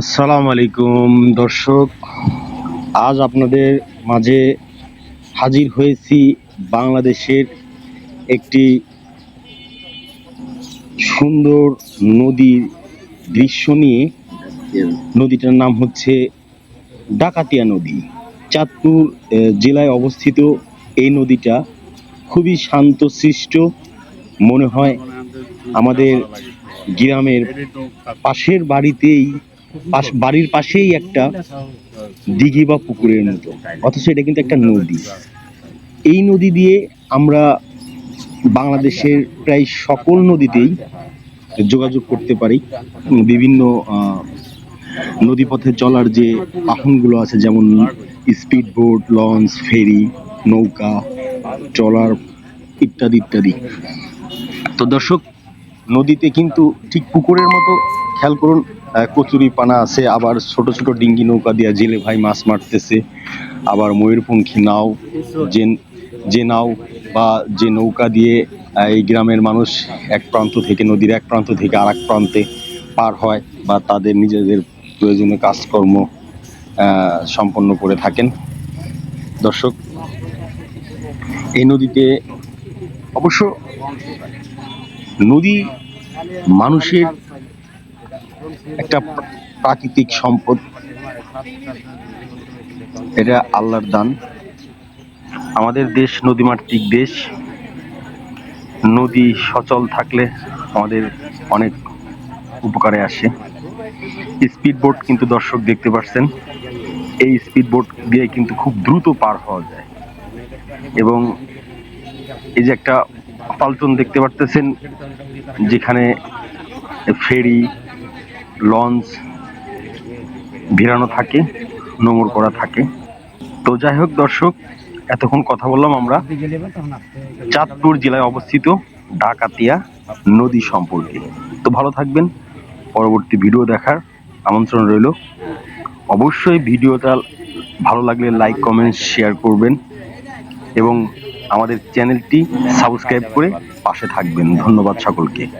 আসসালামু আলাইকুম, দর্শক। আজ আপনাদের মাঝে হাজির হয়েছি বাংলাদেশের একটি সুন্দর নদীর দৃশ্য নিয়ে। নদীটার নাম হচ্ছে ডাকাতিয়া নদী। চাঁদপুর জেলায় অবস্থিত এই নদীটা খুবই শান্ত শান্তশিষ্ট। মনে হয় আমাদের গ্রামের পাশের বাড়িতেই, পাশ, বাড়ির পাশেই একটা দিঘি বা পুকুরের মতো। অথচ এটা কিন্তু একটা নদী। এই নদী দিয়ে আমরা বাংলাদেশের প্রায় সকল নদীতেই যোগাযোগ করতে পারি। বিভিন্ন নদীপথে চলার যে বাহনগুলো আছে, যেমন স্পিড বোট লঞ্চ, ফেরি, নৌকা, ট্রলার ইত্যাদি ইত্যাদি। তো দর্শক নদীতে কিন্তু ঠিক পুকুরের মতো, খেয়াল করুন কচুরি পানা আছে, আবার ছোট ছোট ডিঙ্গি নৌকা দিয়ে জেলে ভাই মাছ মারতেছে, আবার ময়ূরপঙ্খী নাও, যে যে নাও বা যে নৌকা দিয়ে এই গ্রামের মানুষ এক প্রান্ত থেকে নদীর এক প্রান্ত থেকে আর এক প্রান্তে পার হয় বা তাদের নিজেদের প্রয়োজনীয় কাজকর্ম সম্পন্ন করে থাকেন। দর্শক, এই নদীতে অবশ্য নদী মানুষের একটা প্রাকৃতিক সম্পদ। এটা আল্লাহর দান। আমাদের দেশ নদীমাতৃক দেশ। নদী সচল থাকলে আমাদের অনেক উপকারে আসে। স্পিড বোট কিন্তু দর্শক দেখতে পাচ্ছেন এই স্পিড বোট দিয়ে কিন্তু খুব দ্রুত পার হওয়া যায়। এবং এই যে একটা পালটন দেখতে পারতেছেন, যেখানে ফেরি, লঞ্চ, ভিড়ানো থাকে নোংর করা থাকে। তো যাই হোক দর্শক, এতক্ষণ কথা বললাম আমরা চাঁদপুর জেলায় অবস্থিত ডাকাতিয়া নদী সম্পর্কে। তো ভালো থাকবেন, পরবর্তী ভিডিও দেখার আমন্ত্রণ রইল। অবশ্যই ভিডিওটা ভালো লাগলে লাইক কমেন্ট শেয়ার করবেন এবং আমাদের চ্যানেলটি সাবস্ক্রাইব করে পাশে থাকবেন। ধন্যবাদ সকলকে।